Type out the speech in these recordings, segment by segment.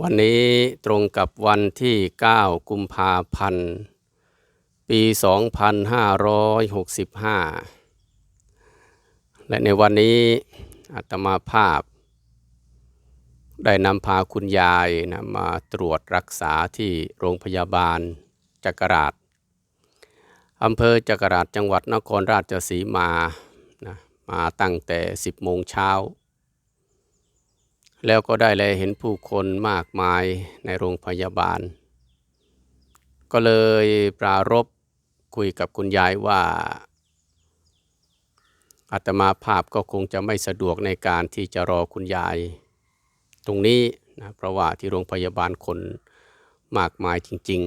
วันนี้ตรงกับวันที่ 9 กุมภาพันธ์ ปี 2565 และในวันนี้อาตมาภาพ ได้นำพาคุณยายนะมาตรวจรักษาที่โรงพยาบาลจักราชอำเภอจักราชจังหวัดนครราชสีมานะมาตั้งแต่ 10 โมงเช้า แล้วก็ได้แลเห็นผู้คนมากมายในโรงพยาบาล ก็เลยปรารบคุยกับคุณยายว่าอาตมาภาพก็คงจะไม่สะดวกในการที่จะรอคุณยาย ตรงนี้นะเพราะว่าที่โรงพยาบาลคนมากมายจริง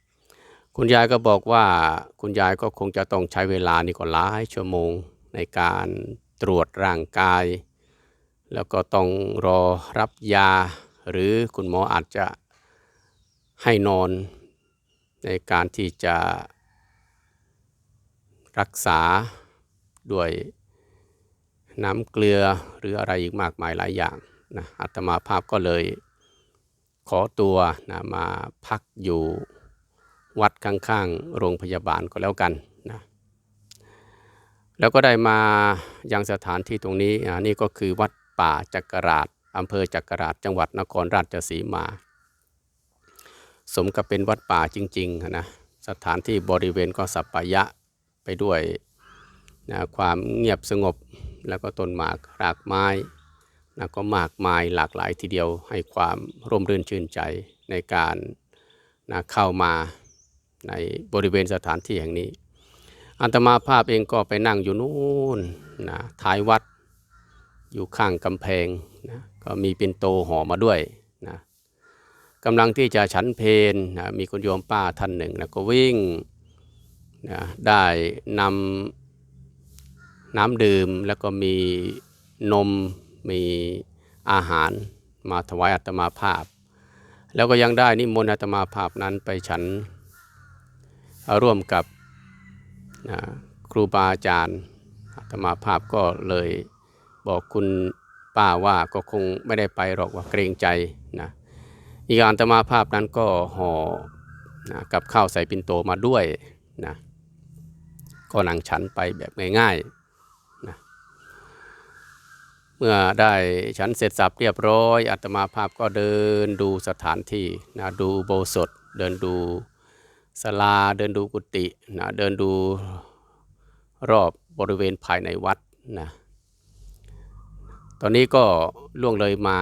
ๆ คุณยายก็บอกว่าคุณยายก็คงจะต้องใช้เวลานี่ก็หลายชั่วโมงในการตรวจร่างกาย แล้วก็ต้องรอรับยา หรือคุณหมออาจจะให้นอนในการที่จะรักษาด้วยน้ำเกลือหรืออะไรอีกมากมายหลายอย่างนะอาตมาภาพก็เลยขอตัวนะมาพักอยู่วัดข้างๆ โรงพยาบาลก็แล้วกันนะแล้วก็ได้มายังสถานที่ตรงนี้อ่านี่ก็คือวัด ป่าจักราชอำเภอจักราชจังหวัดนครราชสีมา สมกับเป็นวัดป่าจริงๆนะสถานที่บริเวณก็สัปปายะไปด้วยนะความเงียบสงบแล้วก็ต้นหมากรากไม้นะก็มากมายหลากหลายทีเดียวให้ความร่มรื่นชื่นใจในการนะเข้ามาในบริเวณสถานที่แห่งนี้ อัตมาภาพเองก็ไปนั่งอยู่นู่นนะท้ายวัด อยู่ข้างกำแพงนะก็มีปินโตห่อมาด้วยนะกำลังที่จะฉันเพนนะมีคุณโยมป้าท่านหนึ่งนะก็วิ่งนะได้นำน้ำดื่มแล้วก็มีนมมีอาหารมาถวายอัตมาภาพ แล้วก็ยังได้นิมนต์อัตมาภาพนั้นไปฉันร่วมกับนะครูบาอาจารย์อาตมาภาพก็เลย บอกคุณป้าว่าก็คงไม่ได้ไปหรอกว่าเกรงใจนะอีกอย่างอาตมาภาพนั้นก็ห่อนะกับข้าวใส่ปินโตมาด้วยนะก็นั่งฉันไปแบบง่ายๆนะเมื่อได้ฉันเสร็จสับเรียบร้อยอาตมาภาพก็เดินดูสถานที่นะดูโบสถเดินดูศาลาเดินดูกุฏินะเดินดูรอบบริเวณภายในวัดนะ ตอนนี้ก็ล่วงเลยมา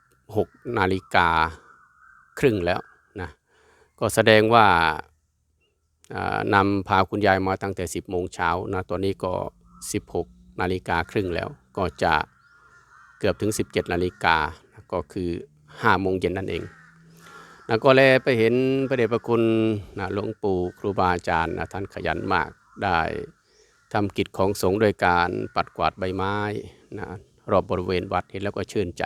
16 นาฬิกาครึ่งแล้วนะก็แสดงว่านำพาคุณยายมาตั้งแต่ 10 โมงเช้านะตอนนี้ก็ 16 นาฬิกาครึ่งแล้ว ก็จะเกือบถึง 17 นาฬิกาก็คือ 5 โมงเย็นนั่นเองนะก็เลยไปเห็นพระเดชพระคุณนะหลวงปู่ครูบาอาจารย์นะท่านขยันมากได้ ทำกิจของสงฆ์โดยการปัดกวาดใบไม้นะรอบบริเวณวัดเห็นแล้วก็ชื่นใจ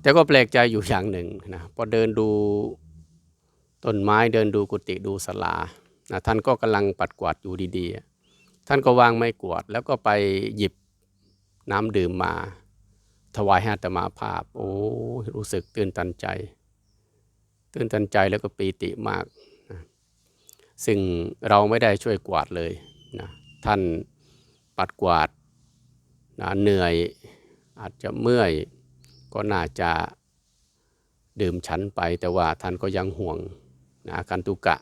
แต่ก็แปลกใจอยู่อย่างหนึ่งนะพอเดินดูต้นไม้เดินดูกุฏิดูศาลานะท่านก็กำลังปัดกวาดอยู่ดีๆ ท่านก็วางไม้กวาด แล้วก็ไปหยิบน้ำดื่มมา ถวายให้อาตมาภาพ โอ้รู้สึกตื่นตันใจ ตื่นตันใจแล้วก็ปีติมากนะซึ่งเราไม่ได้ช่วยกวาดเลยนะ ท่านปัดกวาดนะเหนื่อยอาจจะเมื่อยก็น่าจะดื่มฉันไป แต่ว่าท่านก็ยังห่วงนะการตุกะ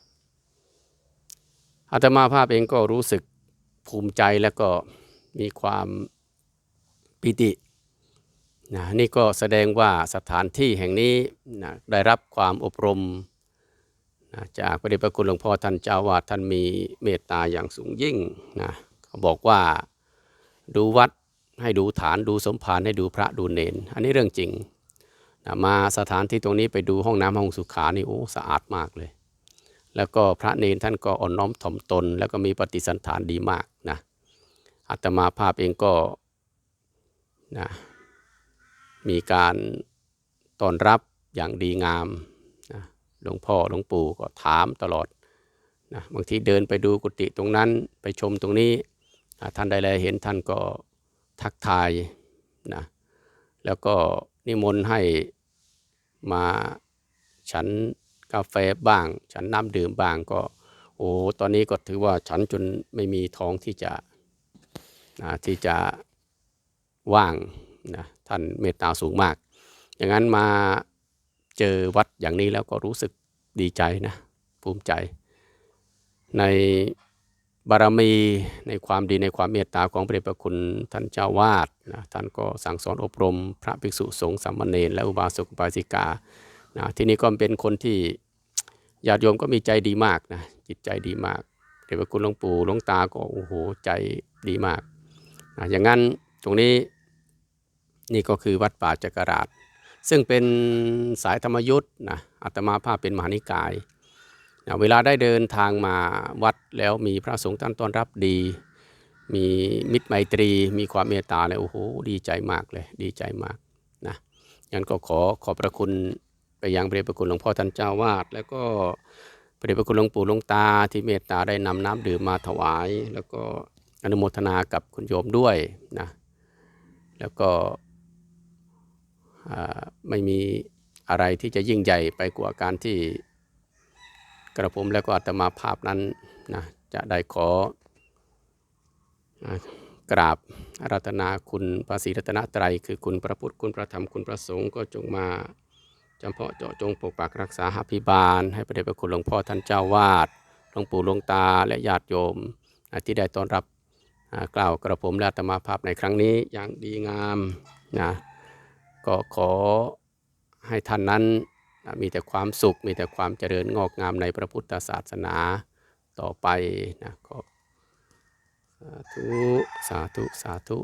อาตมาภาพเองก็รู้สึกภูมิใจแล้วก็มีความปิตินะนี่ก็แสดงว่าสถานที่แห่งนี้นะได้รับความอบรม นะจากพระเดชพระคุณหลวงพ่อท่านเจ้าวาดท่านมีเมตตาอย่างสูงยิ่งนะเขาบอกว่าดูวัดให้ดูฐานดูสมภารให้ดูพระดูเนน อันนี้เรื่องจริงนะมาสถานที่ตรงนี้ไปดูห้องน้ำห้องสุขานี่โอ้สะอาดมากเลย แล้วก็พระเนนท่านก็อ่อนน้อมถ่อมตน แล้วก็มีปฏิสันฐานดีมากนะอาตมาภาพเองก็นะมีการต้อนรับอย่างดีงาม หลวงพ่อหลวงปู่ก็ถามตลอดนะบางทีเดินไปดูกุฏิตรงนั้นไปชมตรงนี้ท่านใดแลเห็นท่านก็ทักทายนะแล้วก็นิมนต์ให้มาฉันกาแฟบ้าง ฉันน้ำดื่มบ้างก็ โอ้ตอนนี้ก็ถือว่าฉันจนไม่มีท้องที่จะนะที่จะว่างนะท่านเมตตาสูงมาก อย่างนั้นมา เจอวัดอย่างนี้แล้วก็รู้สึกดีใจนะ ภูมิใจ ในบารมีในความดีในความเมตตาของพระเดชพระคุณท่านเจ้าวาดนะท่านก็สั่งสอนอบรม พระภิกษุสงฆ์สามเณรและอุบาสกอุบาสิกานะที่นี่ก็เป็นคนที่ญาติโยมก็มีใจดีมากนะจิตใจดีมากเดชพระคุณหลวงปู่หลวงตาก็โอ้โหใจดีมากนะอย่างนั้นตรงนี้นี่ก็คือวัดป่าจักราช ซึ่งเป็นสายธรรมยุทธ์นะอาตมาภาพเป็นมหานิกายนะเวลาได้เดินทางมาวัดแล้วมีพระสงฆ์ท่านต้อนรับดี มีมิตรไมตรี มีความเมตตาเลยโอ้โหดีใจมากเลย ดีใจมากนะงั้นก็ขอขอบพระคุณไปยังพระเดชพระคุณหลวงพ่อท่านเจ้าวาดแล้วก็พระเดชพระคุณหลวงปู่หลวงตาที่เมตตาได้นำน้ำดื่มมาถวาย แล้วก็อนุโมทนากับคุณโยมด้วยนะแล้วก็ ไม่มีอะไรที่จะยิ่งใหญ่ไปกว่าการที่กระผมและก็อาตมาภาพนั้นนะจะได้ขอกราบรัตนาคุณพระสีรัตนตรัยคือคุณพระพุทธคุณพระธรรมคุณพระสงฆ์ก็จงมาจำเพาะเจาะจงปกปักรักษาหาพิบาล ให้พระเดชพระคุณหลวงพ่อท่านเจ้าวาดหลวงปู่หลวงตาและญาติโยม ที่ได้ต้อนรับกล่าวกระผมและอาตมาภาพในครั้งนี้อย่างดีงามนะ ก็ขอให้ท่านนั้นมีแต่ความสุข มีแต่ความเจริญงอกงามในพระพุทธศาสนาต่อไปนะก็สาธุ สาธุ สาธุ